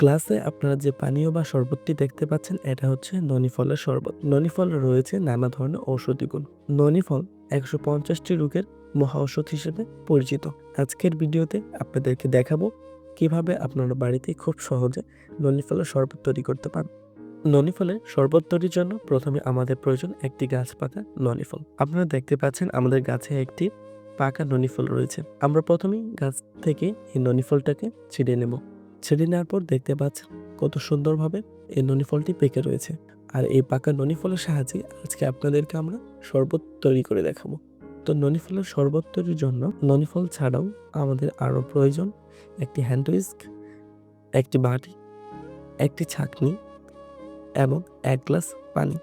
গ্লাসে আপনারা যে পানীয় বা শরবতটি দেখতে পাচ্ছেন, এটা হচ্ছে ননি ফলের শরবত। ননি ফলে রয়েছে নানা ধরনের ঔষধি গুণ। ননি ফল একশো পঞ্চাশটি রোগের মহা ঔষধ হিসেবে পরিচিত। আজকের ভিডিওতে আপনাদেরকে দেখাবো কীভাবে আপনারা বাড়িতে খুব সহজে ননি ফলের শরবত তৈরি করতে পারেন। ননি ফলের শরবত তৈরির জন্য প্রথমে আমাদের প্রয়োজন একটি গাছ পাকা ননি ফল আপনারা দেখতে পাচ্ছেন আমাদের গাছে একটি পাকা ননি ফল রয়েছে। আমরা প্রথমেই গাছ থেকে এই ননি ফলটাকে ছিঁড়ে নেব। ছেড়ে নেওয়ার পর দেখতে পাচ্ছেন কত সুন্দরভাবে এই ননি ফলটি পেকে রয়েছে। আর এই পাকা ননি ফলের সাহায্যে আজকে আপনাদেরকে আমরা শরবত তৈরি করে দেখাবো। তো ননি ফলের শরবত তৈরির জন্য ননি ফল ছাড়াও আমাদের আরও প্রয়োজন একটি হ্যান্ড উইস্ক একটি বাটি, একটি ছাঁকনি এবং এক গ্লাস পানি।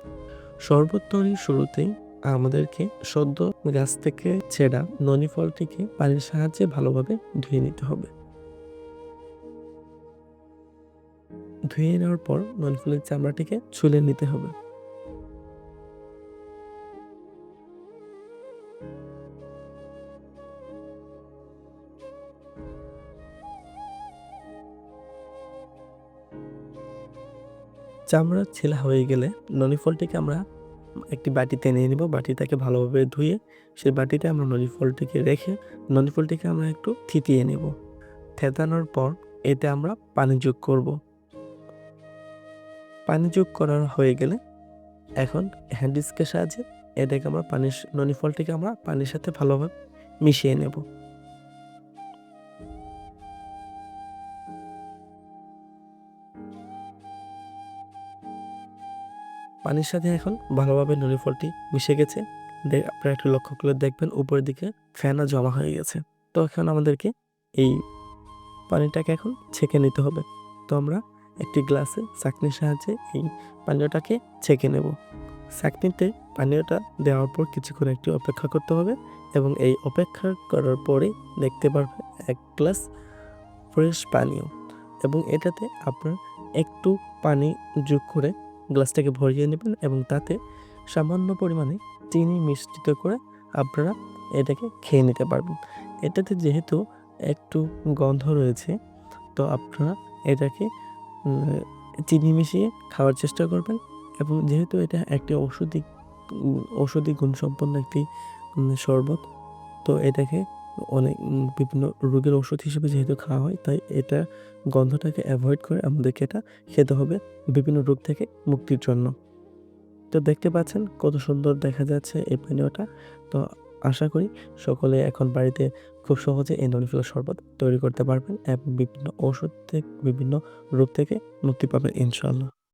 শরবত তৈরির শুরুতেই আমাদেরকে সদ্য গাছ থেকে ছেঁড়া ননি ফলটিকে পানির সাহায্যে ভালোভাবে ধুয়ে নিতে হবে। ধুয়ে নেওয়ার পর ননফুলের চামড়াটিকে ছুলে নিতে হবে। চামড়া ছেলা হয়ে গেলে ননি ফলটিকে আমরা একটি বাটিতে নিয়ে নিব। বাটিটাকে ভালোভাবে ধুয়ে সেই বাটিতে আমরা ননি ফলটিকে রেখে ননি ফলটিকে আমরা একটু থিতিয়ে নেব। থেতানোর পর এতে আমরা পানি যোগ করব। পানি যোগ করা হয়ে গেলে এখন হ্যান্ডিস্কের সাহায্যে এটাকে আমরা পানির ননি ফলটিকে আমরা পানির সাথে ভালোভাবে মিশিয়ে নেব। পানির সাথে এখন ভালোভাবে ননি ফলটি মিশে গেছে। আপনারা একটু লক্ষ্য করে দেখবেন, উপরের দিকে ফ্যানা জমা হয়ে গেছে। তো এখন আমাদেরকে এই পানিটাকে এখন ছেঁকে নিতে হবে। তো আমরা একটি গ্লাসে চাকনির সাহায্যে এই পানীয়টাকে ছেঁকে নেব। চাকনিতে পানীয়টা দেওয়ার পর কিছুক্ষণ একটু অপেক্ষা করতে হবে এবং এই অপেক্ষা করার পরে দেখতে পারবে এক গ্লাস ফ্রেশ পানীয় এবং এটাতে আপনার একটু পানি যোগ করে গ্লাসটাকে ভরিয়ে নেবেন এবং তাতে সামান্য পরিমাণে চিনি মিশ্রিত করে আপনারা এটাকে খেয়ে নিতে পারবেন। এটাতে যেহেতু একটু গন্ধ রয়েছে, তো আপনারা এটাকে চিনি মিশিয়ে খাওয়ার চেষ্টা করবেন এবং যেহেতু এটা একটি ঔষধি ঔষধি গুণসম্পন্ন একটি শরবত, তো এটাকে অনেক বিভিন্ন রোগের ওষুধ হিসেবে যেহেতু খাওয়া হয়, তাই এটা গন্ধটাকে অ্যাভয়েড করে আমাদেরকে এটা খেতে হবে বিভিন্ন রোগ থেকে মুক্তির জন্য। তো দেখতে পাচ্ছেন কত সুন্দর দেখা যাচ্ছে এই পানীয়টা। তো আশা করি সকলে এখন বাড়িতে খুব সহজে এই শরবত তৈরি করতে পারবেন এবং বিভিন্ন ওষুধ থেকে, বিভিন্ন রূপ থেকে মুক্তি পাবেন ইনশাআল্লাহ।